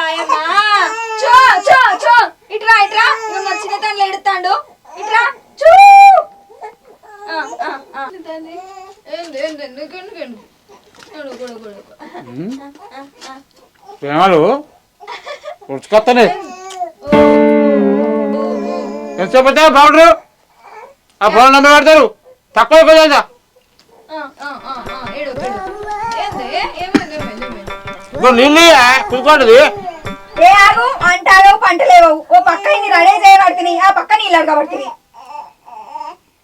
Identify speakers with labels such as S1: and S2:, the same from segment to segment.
S1: ఆయమ్మా. చో, చో, చో. ఇట్రా ఇట్రా ఇగో నా చిన్న తండ్రి ఎడుతాడు ఇట్రా చూ.
S2: ప్రేమలు ఉడుచుకొస్తానే ఎంతసేపు పౌడరు ఆ ఫోన్ నెంబర్ పెడతారు తక్కువ కదా ఇప్పుడు నీళ్ళు కుదుకోండి
S3: ఏ ఆగు అంటారు పంటలేవు. ఓ పక్క ఇన్ని రెడీ చేయబడుతుంది ఆ పక్క నీళ్ళు అడగబడుతుంది.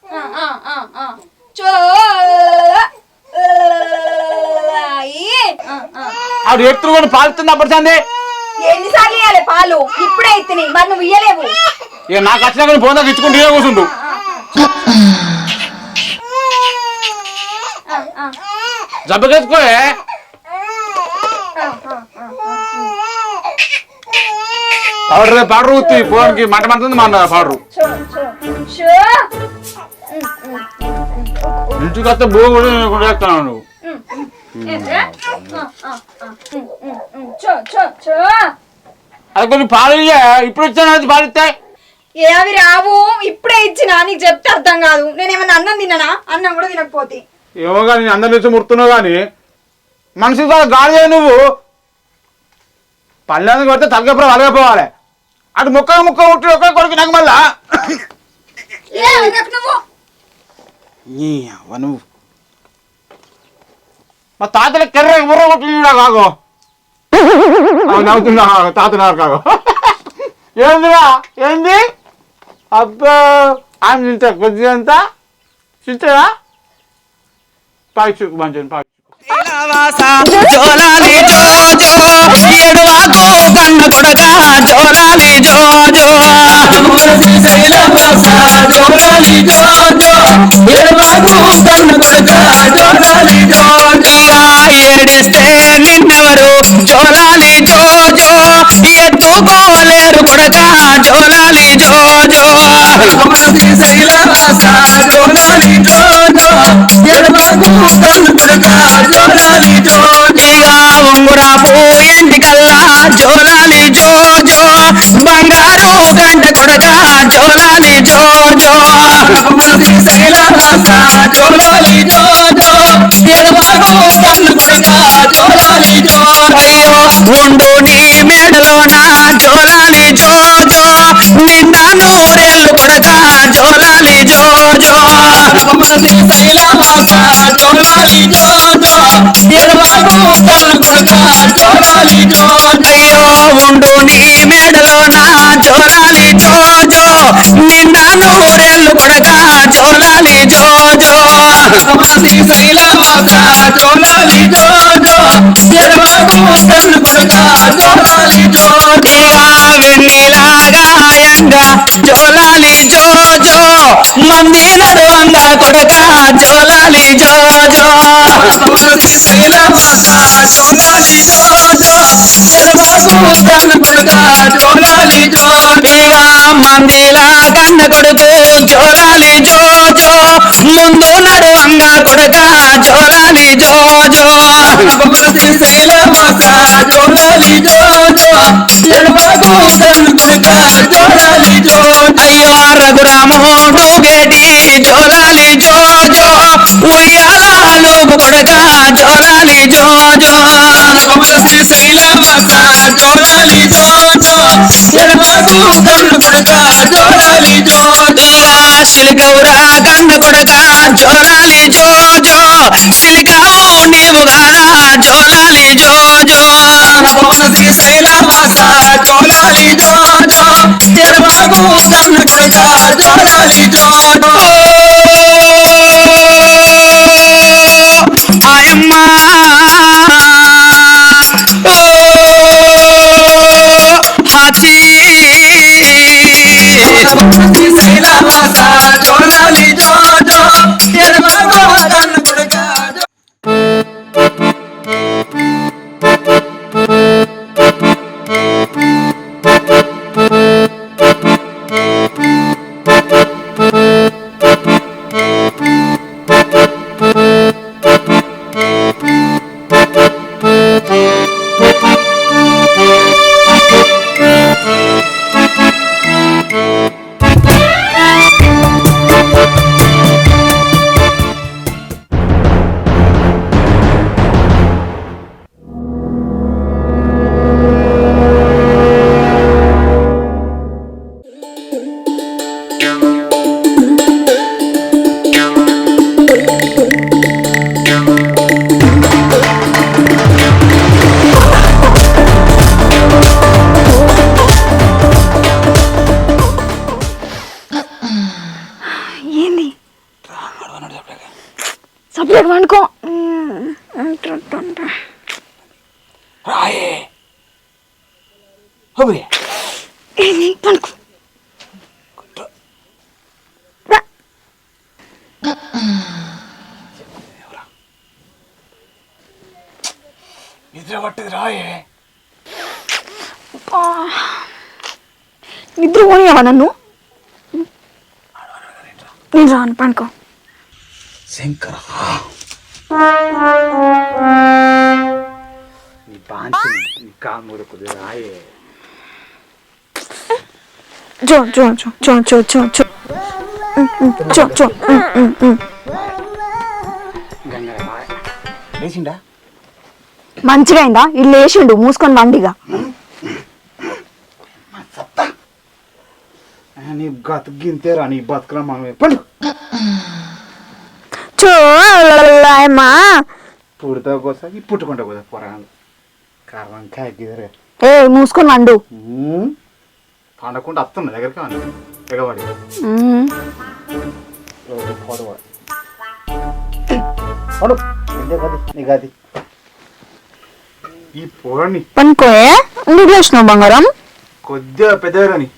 S1: ఆ, ఆ, ఆ, ఆ. చో అయ్యి. ఆ, ఆ.
S2: ఆవిడ ఎత్తులు కూడా పాలుతుంది
S3: ఎన్నిసార్లు ఇవ్వాలి పాలు? ఇప్పుడే ఇత్తిని మరి నువ్వు ఇయ్యలేవు.
S2: ఇక నాకు వచ్చినా కానీ ఫోన్ దాకా ఇచ్చుకుంటూ ఇదే కూర్చుండు
S1: ఆ, ఆ.
S2: జబ్బకెత్తుకోలే పౌడర్ పౌడర్ ఊతి ఫోన్కి మంట మంటుంది మన పౌడరు. ఇంటికి వస్తే బో కూడా వేస్తున్నావు నువ్వు. అది పాలు ఇయ్య. ఇప్పుడు ఇచ్చాను అది పాలు ఇస్తాయి
S3: ఏ అవి రావు ఇప్పుడే ఇచ్చిన నీకు చెప్తే అర్థం కాదు నేను ఏమన్నా అన్నం తిన్నానా అన్నం కూడా తినకపోతే
S2: ఏమో కానీ నేను అందరి నుంచి ముడుతున్నావు కానీ మనిషికి కూడా గాలి నువ్వు పల్లెని కొడితే తగ్గప్పుడు అలగపోవాలి అటు ముక్క ముక్క ఉట్టి ఒక్క కొడుకు నాకు మళ్ళా.
S1: నువ్వు?
S2: మా తాతల కెర్ర బుర్ర కొట్టినా కాగో నవ్వుతున్నా తాత నాకు కాగో ఏందిరా? ఏంది? అబ్బో ఆయన తింటా కొద్దిగా అంతా తింటారా? పాయిచుకు మంచి పాయిచుకు
S4: జోలాలి జో ఎడువాకు కన్ను కొడక జోలాలి జోజో. జోలాలి జోజో. ఎడువాకు కన్ను కొడక జోలాలి జోజియా ఏడిస్తే నిన్నెవరు? జోలాలి ఎత్తుకోలేరు కొడక జోలాలి జోలాలి ఎడువాకు కల్లా జోలాలి జో జో బంగారు గంట కొడక జోలాలి జో జో జోలాలి జోజో ఎడబాగు కొడక జోలాలి జోరయ్యో ఉండు నీ మెడలోన జోలాలి జోజో నూరెళ్ళు కొడక జోలాలి జోజో శైలవాస శైలా జోజో ఎడబాగు ఉండు నీ మెడలోన జోలాలి జోజో నిండా నూరెళ్ళు కొడక జోలాలి జోజో జోలాలి జోజో కొడక జోలాలి జోలాలి జోజో నడువంగా కొడక జోలాలి జోజో శైలవాస జోలాలి జోజో ఎడబాగు కన్ను కొడక జోలాలి జోజియా మందిలా కన్న కొడుకు జోలాలి జోజో ముందు నడువంగా కొడక జోలాలి జోజో శైలవాస జోలాలి జోజో ఎడబాగు కన్ను కొడక జోలాలి జో. అయ్యో రఘురాముడు ఉయ్యాలాలు కొడక జోలాలి జోజో శైలవాస జోలాలి జోజో ఎడబాగు కన్ను కొడక జోలాలి జోజియా శిలికౌరా కన్ను కొడక జోలాలి జోజో శిలికావు నీవు గాదా జోలాలి జోజో శైలవాస జోలాలి జోజో ఎడబాగు కన్ను కొడక జోలాలి జోజో ఆయమ్మా
S5: హోబే
S6: పండుకో
S5: నిద్ర పట్టదు రాయే
S6: నిద్ర పోనీయవా నన్ను నేను రాను పండుకో
S5: శంకర నీ బాంచి నీ కాముడు కొద్దిగా రాయే John, John, John,
S6: మంచిగా అయిందా ఇల్లు వేసిండు మూసుకొని వండిగా.
S5: కోసం ఈ పుట్టుకుంటా కదా కారణం కాకిదరే
S6: ఏ మూసుకొని వండు
S5: పండకుండా వస్తున్నా దగ్గరికి ఎగబడి. ఈ పొరని
S6: పనుకోయే? ఎందుకు చేసినావు బంగారం?
S5: కొద్దిగా పెద్దగాని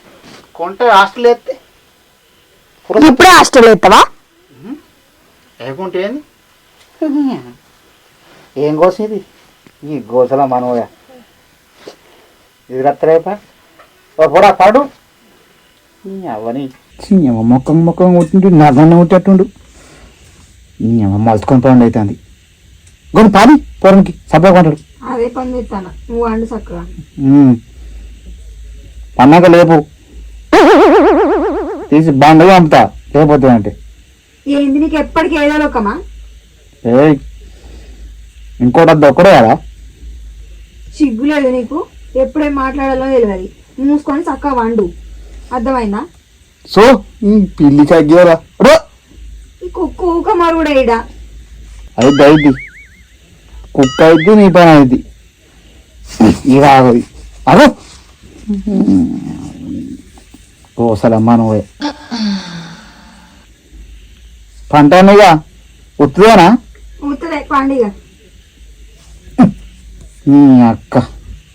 S5: కొంటే హాస్టల్ ఎత్తే.
S6: ఇప్పుడే హాస్టల్ ఎత్తావా?
S5: లేకుంటే ఏంది? ఏం కోసం ఇది? ఈ గోసల మనవగా ఇది రత్తరేపా ఓ పొడా. అవని. మొక్కం మొక్కం కొట్టిండు నవ్వన్న కొట్టేట్టుండు. మలుచుకొని పండు అవుతుంది కొన్ని పాడి పొరంకి సబ్బా కొంటాడు.
S6: అదే పని చేస్తాను. నువ్వు వండు చక్కగా.
S5: పన్నాక లేపు. తీసి బండగా పంపుతా లేకపోతే అంటే
S6: ఏంది నీకు ఎప్పటికి ఏదో లోకమా
S5: ఏయ్ ఇంకోటి అది ఒక్కడే కదా?
S6: సిగ్గు లేదు నీకు. ఎప్పుడేం మాట్లాడాలో తెలియదు మూసుకొని చక్కగా వండు. అర్థమైందా?
S5: సో ఈ పిల్లి కగ్గేరా
S6: ఈ కుక్క ఊక మరుగుడా ఈడ.
S5: అయితే అయింది కుక్క అయితే నీ పని అయింది ఇక ఆగది అదో కోసలమ్మా నువ్వే పంటనిగా ఉత్తుదేనా
S6: ఉత్తదే పండిగ.
S5: నీ అక్క.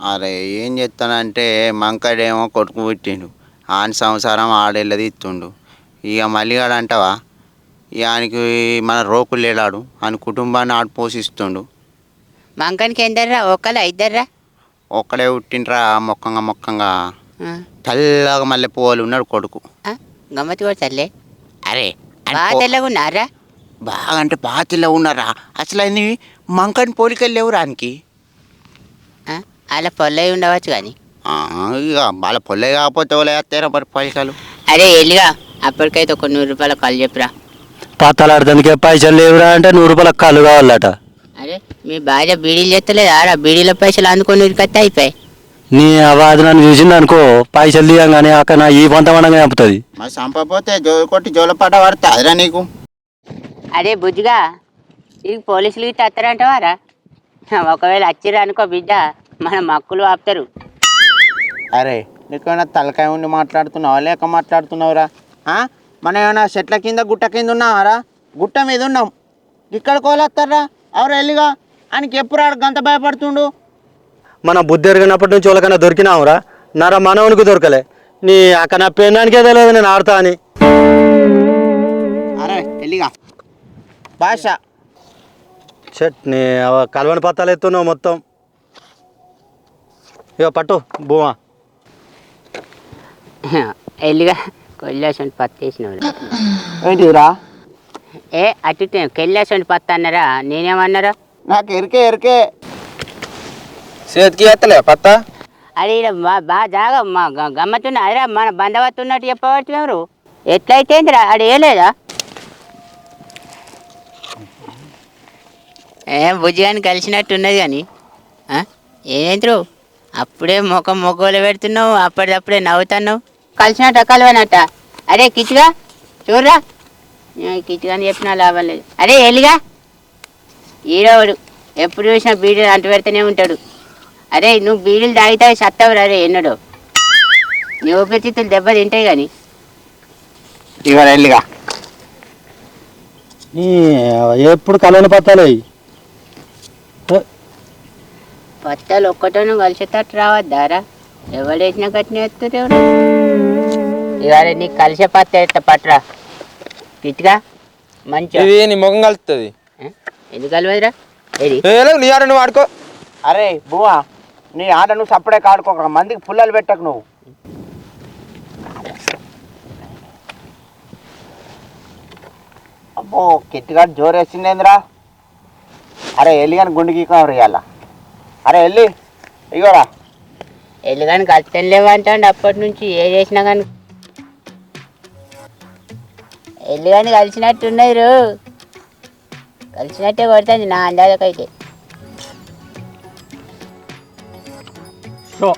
S7: అరే ఏం
S8: చెప్తానంటే మంకడేమో కొట్టుకు పుట్టిండు. ఆని సంసారం ఆడేళ్ళది ఇస్తుండు ఇక మల్లిగాడు అంటావా ఇక ఆయనకి మన రోకులు లేడాడు ఆయన కుటుంబాన్ని ఆడు పోషిస్తుండు.
S7: మంకనికి ఎందర్రా ఒకళ్ళ ఇద్దర్రా?
S8: ఒక్కడే పుట్టిండ్రా మొక్కంగా మొక్కంగా. తెల్లగా మల్లె పువ్వులు ఉన్నాడు కొడుకు.
S7: ఆ, గమ్మత్తు కూడా తల్లే?
S8: అరే
S7: తెల్లగా ఉన్నారా?
S8: బాగా అంటే బాగా తెల్ల ఉన్నారా? అసలు ఆయన మంకని పోలికలు లేవు రానికి
S7: అలా పొల్లయి ఉండవచ్చు కానీ.
S8: ఆ, ఇక వాళ్ళ పొల్లే కాకపోతే వాళ్ళే వేస్తారా మరి పోలికలు
S7: అరే ఎల్లిగా అప్పటికైతే ఒక నూరు రూపాయల కాల్ చెప్పురా.
S9: పాతలాడటానికి పైసలు లేవురా అంటే నూరు రూపాయల కళ్ళు కావాలట.
S7: అరే మీ భార్య బీడీలు చెత్తలేదు ఆరా బీడీల పైసలు అందుకొని ఉరికత్తే అయిపోయి
S9: నీ అవాది నన్ను చూసింది అనుకో పైసలు తీయంగానే అక్కడ నా ఈ పంత వండంగా చంపుతుంది.
S8: మరి చంపపోతే జో కొట్టి జోలపాట పడితే అదిరా నీకు?
S7: అరే బుజ్జిగా ఇది పోలీసులు ఇట్లా వస్తారంటవారా? ఒకవేళ వచ్చిర్రు అనుకో బిడ్డ. మన మక్కులు ఆపుతారు.
S8: అరే నీకేమైనా తలకాయ ఉండి మాట్లాడుతున్నావా? లేక మాట్లాడుతున్నావురా? ఆ? మనం ఏమైనా చెట్ల కింద గుట్ట కింద ఉన్నావారా? గుట్ట మీద ఉన్నాం. ఇక్కడ కోలేస్తారా? ఎవరు వెళ్ళిగా ఆయనకి ఎప్పుడు ఆడు గంత భయపడుతుండు?
S9: మన బుద్ధి ఎరిగినప్పటి నుంచి వాళ్ళకన్నా దొరికినావురా? నర మనవునికి దొరకలే. నీ అక్కడ నా పెన్నానికే తెలియదు నేను ఆడతా అని.
S8: అరే వెళ్ళిగా భాష.
S9: షట్ నీ అవ కలవని పత్తాలు ఎత్తున్నావు మొత్తం. ఇక పట్టు భూమా
S7: ఎల్లిగా కొల్లేసండి పత్తి వేసినవారు
S8: ఏంటిరా
S7: ఏ అటు కెళ్ళేసండి పత్తి అన్నారా నేనేమన్నారా?
S8: నాకు ఎరికే ఎరికే.
S9: చేతికి ఎత్తలే పత్త?
S7: అది బాగా జాగా మా గ- గమ్మత్తున్న అదిరా మన బంధవత్తు ఉన్నట్టు చెప్పవచ్చు ఎవరు? ఎట్లయితేందిరా? అది ఏ లేదా ఏం బుజ్జిగాని కలిసినట్టున్నది కానీ ఏంట్రు అప్పుడే ముఖం మొగ్గలు పెడుతున్నావు అప్పటిదప్పుడే నవ్వుతున్నావు. కలిసినట్ట కలవనట్ట అరే కిచ్చుగా చూడరా. కిచ్చుగాని చెప్పినా లాభం లేదు. అరే ఎలిగా ఈరోడు ఎప్పుడు చూసినా బీడీలు అంటు పెడితేనే ఉంటాడు. అరే నువ్వు బీడీలు తాగితే సత్తవురా అరే ఎన్నడు. నీ ఊపిరితిత్తులు దెబ్బ తింటాయి కానీ
S8: ఇక
S9: ఎప్పుడు కలవని పత్తాలు అయ్యి
S7: పత్తాలు ఒక్కటోను కలిసేటట్టు రావద్దారా? ఎవడేసినా కట్టిన ఎత్తురే ఇవాళ నీకు కలిసే పత్త ఎత్త పట్రా మంచిగా
S10: ఇది నీ ముఖం కలుస్తుంది?
S7: ఎందుకు కలవదురా? ఏది?
S10: నీ ఆడ నువ్వు ఆడుకో.
S8: అరే బువ్వా నీ ఆట నువ్వు సప్పుడే కాడుకోక మందికి పుల్లలు పెట్టకు నువ్వు. అబ్బో కిట్టిగా జోరేసిందేంద్రా అరే ఎల్లి కానీ గుండు గీకవరు ఇవాళ. అరే ఎల్లి ఇగోరా.
S7: ఎల్లు కానీ కలిసి లేవంటాడు అప్పటి నుంచి. ఏ చేసినా కానీ. ఎల్లు కానీ కలిసినట్టున్నది రో. కలిసినట్టే కొడుతుంది నా అందాజకైతే.
S9: సో.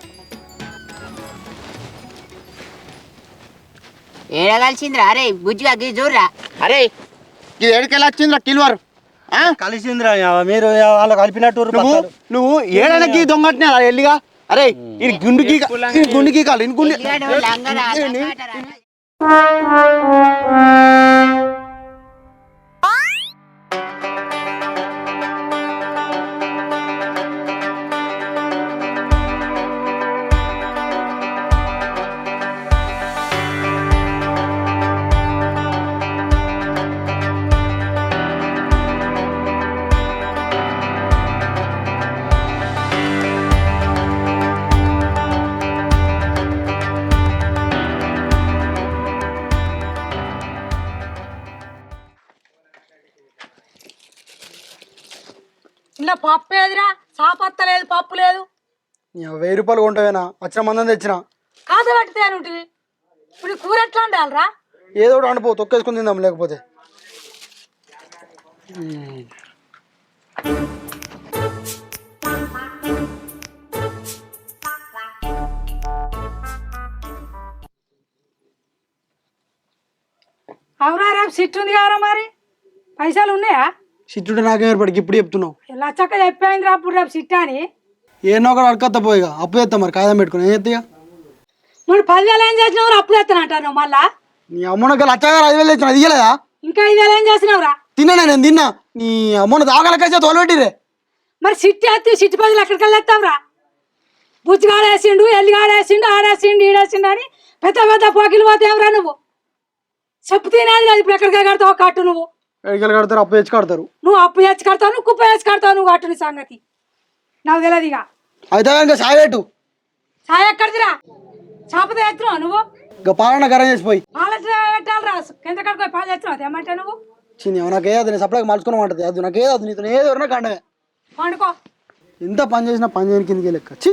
S7: ఏడా కలిసిందిరా? అరే బుజ్జిగా గీ చూడరా
S8: అరే ఇది ఏడుకెళ్ళి వచ్చిందిరా కిల్వర్?
S9: కలిసిందిరా మీరు వాళ్ళు కలిపినట్టు
S8: నువ్వు నువ్వు ఏడైనా గీ దొంగట్నే ఎల్లిగా. అరే ఇది గుండు గీక ఇది గుండు
S11: పప్పు ఏదిరా? సాపత్త లేదు పప్పు లేదు.
S12: వెయ్యి రూపాయలు కొంటావేనా? వచ్చిన మందం తెచ్చిన?
S11: కాదు పట్టితే ఉంటుంది ఇప్పుడు కూర ఎట్లా ఉండాలిరా
S12: ఏదో ఒకటి తొక్కేసుకుని తిందాం లేకపోతే.
S11: అవునా రేపు సిట్ ఉంది కదా మరి? పైసలు ఉన్నాయా?
S12: సిట్టుడు నాకేం ఏర్పడికి ఇప్పుడు చెప్తున్నావు.
S11: లచ్చక్క చెప్పాయిందిరా అప్పుడు రేపు సిట్ అని
S12: ఏనో ఒకటి అడకత్తా పోయిగా అప్పు చేస్తాం మరి కాదని పెట్టుకుని. ఏం చేస్తా
S11: నువ్వు పదివేలు ఏం చేసినావు అప్పు చేస్తానంటాను నువ్వు మళ్ళా?
S12: నీ అమ్మనకి లచ్చగారు ఐదు వేలు అది ఇయ్యలేదా?
S11: ఇంకా ఐదేళ్ళు ఏం చేసినావురా
S12: తిన్నా నేను తిన్నా. నీ అమ్మను దాగలకైతే తోలబెట్టిరే
S11: మరి సిట్ ఎత్తి సిట్ పదులు ఎక్కడికి వెళ్ళేస్తావురా బుజ్జిగాడు వేసిండు ఎల్లిగాడు వేసిండు ఆడేసిండు ఈడేసిండు అని పెద్ద పెద్ద పోకిలు పోతేవరా నువ్వు? చెప్పు తినేది లేదు ఇప్పుడు ఎక్కడికి కడతావు కట్టు నువ్వు?
S12: ఎడికలు కడతారు అప్పు తెచ్చి కడతారు
S11: నువ్వు అప్పు తెచ్చి కడతావు నువ్వు కుప్ప తెచ్చి కడతావు నువ్వు నీ సంగతి నాకు తెలియదు ఇక
S12: అయితే ఇంకా సాయ పెట్టు
S11: సాయ ఎక్కడిదిరా చేపత ఎత్తున్నావు నువ్వు
S12: ఇంకా పాలన కరం చేసిపోయి
S11: పాలెట్ పెట్టాలిరా కింద కడుకొని పాలు ఎత్తున్నావు ఏమంటే నువ్వు
S12: చిన్న నాకే అది నేను సప్లైకి మలుచుకుని ఉంటుంది అది నాకే అది నీతో ఏదో ఎవరన్నా కండమే
S11: పండుకో
S12: ఎంత పని చేసినా పని చేయని కిందకి లెక్క చి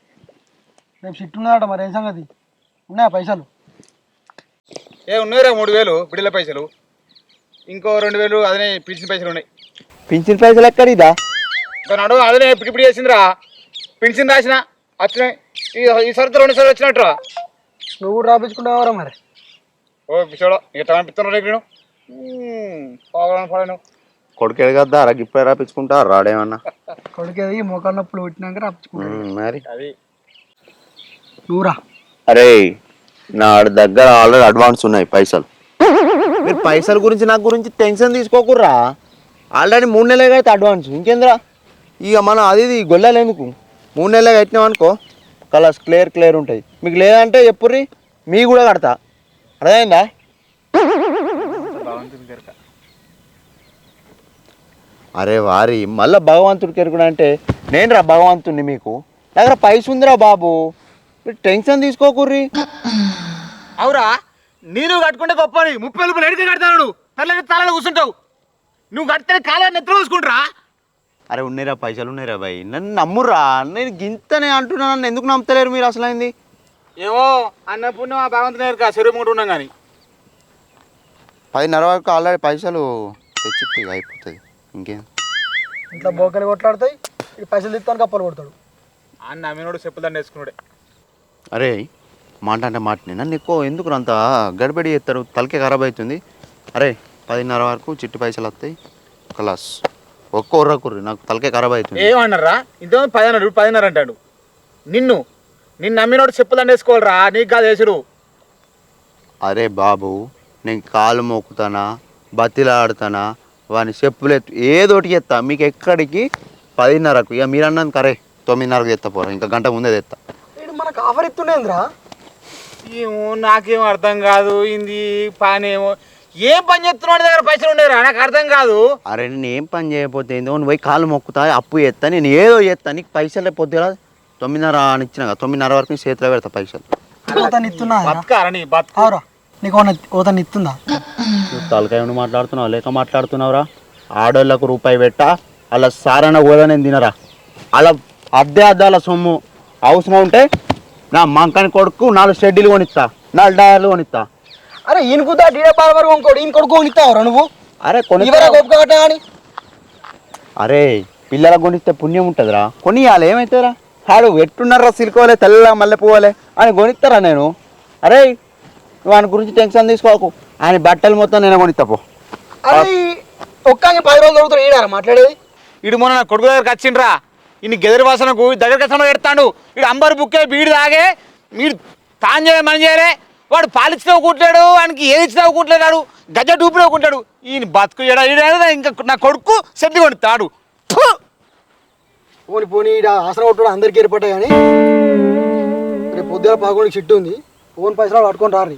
S12: రేపు షిట్ ఉన్నదట మరి ఏం సంగతి? ఉన్నాయా పైసలు?
S13: ఏ ఉన్నాయిరా మూడు వేలు బిడ్డల పైసలు. ఇంకో రెండు వేలు అదే పిలిచిన పైసలు ఉన్నాయి.
S8: పింఛన్ పైసలు ఎక్కడిదా?
S13: ఇంకా నడు అదే ఇప్పుడు ఇప్పుడు చేసిందిరా. పిలిచిన రాసిన వచ్చినాయి ఈ ఈ సరితో రెండు సార్లు వచ్చినట్టురా.
S12: నువ్వు కూడా రాపించుకుంటావరా మరి?
S13: ఓ పిచ్చోడా ఎట్లా అనిపిస్తున్నా రేపు నేను? పాగలను పడాను
S8: కొడుకు ఎడగద్దా అరగ ఇప్పుడే రాపించుకుంటా రాడేమన్నా?
S12: కొడుకేది మోకాళ్ళ నొప్పులు పెట్టినాక రాపించుకుంటావు
S8: ఉమ్, మరి?
S13: అది.
S12: నువ్వురా
S8: అరే నా దగ్గర ఆల్రెడీ అడ్వాన్స్ ఉన్నాయి పైసలు. మీరు పైసల గురించి నా గురించి టెన్షన్ తీసుకోకుర్రా. ఆల్రెడీ మూడు నెలలుగా అయితే అడ్వాన్స్. ఇంకేంద్రా? ఇక మనం అది ఇది గొల్లలు ఎందుకు? మూడు నెలలుగా కట్టినాం అనుకో కలర్స్ క్లియర్ క్లియర్ ఉంటుంది మీకు లేదంటే చెప్పుర్రి మీ కూడా కడతా. అర్థమైందా? అరే వారి మళ్ళా భగవంతుడికి ఎరుగుడు అంటే నేను రా భగవంతుడిని మీకు. దగ్గర పైస ఉందిరా బాబు. మీరు టెన్షన్ తీసుకోకుర్రి
S13: అవురా నేను కట్టుకుంటే గొప్ప ముప్పై రూపాయలు ఎడికి కడతాను నువ్వు. తల్లని తలలో కూర్చుంటావు. నువ్వు కడితే కాలాన్ని ఎత్తులో చూసుకుంటారా
S8: అరే ఉన్నాయిరా పైసలు ఉన్నాయిరా బాయ్. నన్ను నమ్మురా నేను గింతనే అంటున్నా నన్ను ఎందుకు నమ్ముతలేరు మీరు అసలు అయింది
S13: ఏమో అన్న పుణ్యం ఆ భగవంతుని ఎరుక చెరువు ముందు ఉన్నాం కానీ
S8: పదిన్నర వరకు ఆల్రెడీ పైసలు తెచ్చి అయిపోతుంది. ఇంకేం?
S12: ఇంట్లో బోకలు కొట్లాడతాయి ఈ పైసలు తీస్తాను కప్పలు కొడతాడు.
S13: అన్న అమ్మినోడు చెప్పులని వేసుకున్నాడే
S8: అరే మాట అంటే మాటని నన్ను ఎక్కువ ఎందుకు అంత గడబడి చేస్తారు? తలకే ఖరాబ్ అవుతుంది. అరే పదిన్నర వరకు చిట్టి పైసలు వస్తాయి. కలాస్. ఒక్క ఉర్ర కుర్రి నాకు తలకే ఖరాబ్ అవుతుంది.
S13: ఏమన్నారా? ఇంతకుముందు పదిన్నర పదిన్నర అంటాడు. నిన్ను నిన్ను నమ్మినోడు చెప్పులని వేసుకోవాలరా నీకు కాదు వేసుడు.
S8: అరే బాబు నేను కాలు మోకుతానా బతిలాడుతానా వాని చెప్పులు ఎత్తు ఏదోటి చేస్తా. మీకు ఎక్కడికి? పదిన్నరకు. ఇక మీరు అన్నది కరే తొమ్మిదిన్నరకు తెస్తా పోరా. ఇంకా గంట ముందే తెస్తా
S12: వీడు మనకు ఆఫర్ ఇస్తుండేంద్రా
S13: ఏమో నాకేం అర్థం కాదు. ఇది పానేమో ఏం పని చేస్తున్నాడు దగ్గర? పైసలు ఉండేరా? నాకు అర్థం కాదు.
S8: అరే నేను ఏం పని చేయకపోతే ఏందో నువ్వు పోయి కాలు మొక్కుతా అప్పు చేస్తా నేను ఏదో చేస్తా నీకు పైసలే పొద్దుగా తొమ్మిదిన్నర అని ఇచ్చిన కదా తొమ్మిదిన్నర వరకు నీ చేతిలో పెడతా పైసలు.
S12: ఓతని ఇస్తున్నా
S13: బతకారని
S12: నీకు ఓతని ఇస్తుందా
S8: నువ్వు తలకాయ ఉండి మాట్లాడుతున్నావు? లేక మాట్లాడుతున్నావురా? ఆడోళ్ళకు రూపాయి పెట్టా అలా సారన కూడా నేను తినరా. అలా అద్దె అద్దాల సొమ్ము. అవసరం ఉంటే నా మంకని కొడుకు నాలుగు షెడ్యూలు కొనిస్తా నాలుగు డయర్లు కొనిస్తా.
S12: అరే ఈయన కుదా డీడే బార్బర్ కొనుక్కోడు ఈయన కొడుకు కొనిస్తావురా నువ్వు?
S8: అరే కొని
S12: కానీ
S8: అరే పిల్లలకు కొనిస్తే పుణ్యం ఉంటుందిరా. కొనియాలి ఏమవుతుందిరా ఆడు ఎట్టున్నారా సిలుకోవాలి తెల్ల మల్లె పువ్వాలి అని కొనిస్తారా నేను? అరే నువ్వు ఆయన గురించి టెన్షన్ తీసుకోకు. ఆయన బట్టలు మొత్తం నేను కొనిస్తా పో.
S12: అరే ఒక్క పది రోజులు దొరుకుతాడు ఈడారా మాట్లాడేది?
S13: ఇడు మొన్న నా కొడుకు దగ్గరికి వచ్చిండ్రా. ఇన్ని గెదరి వాసనకు దగ్గరికి వస్తాను ఎడతాడు ఇడు అంబరు బుక్కే బీడి తాగే మీరు తాను చేయ మన చేయలే వాడు పాలిచ్చినా కూట్లేడు ఆయనకి ఏది ఇచ్చినా కూట్లేడు గజ్జ డూపిలో కుంటాడు ఈయన బతుకు ఈడ ఇంకా నా కొడుకు సెట్టి కొనిస్తాడు ఫు!
S12: పోని పోని ఈడ ఆసన కొట్టాడు అందరికి ఏర్పడ్డాయి కానీ రేపు పొద్దున పదకొండుకి చిట్టు ఉంది. ఫోన్ పైసలు పట్టుకొని రారి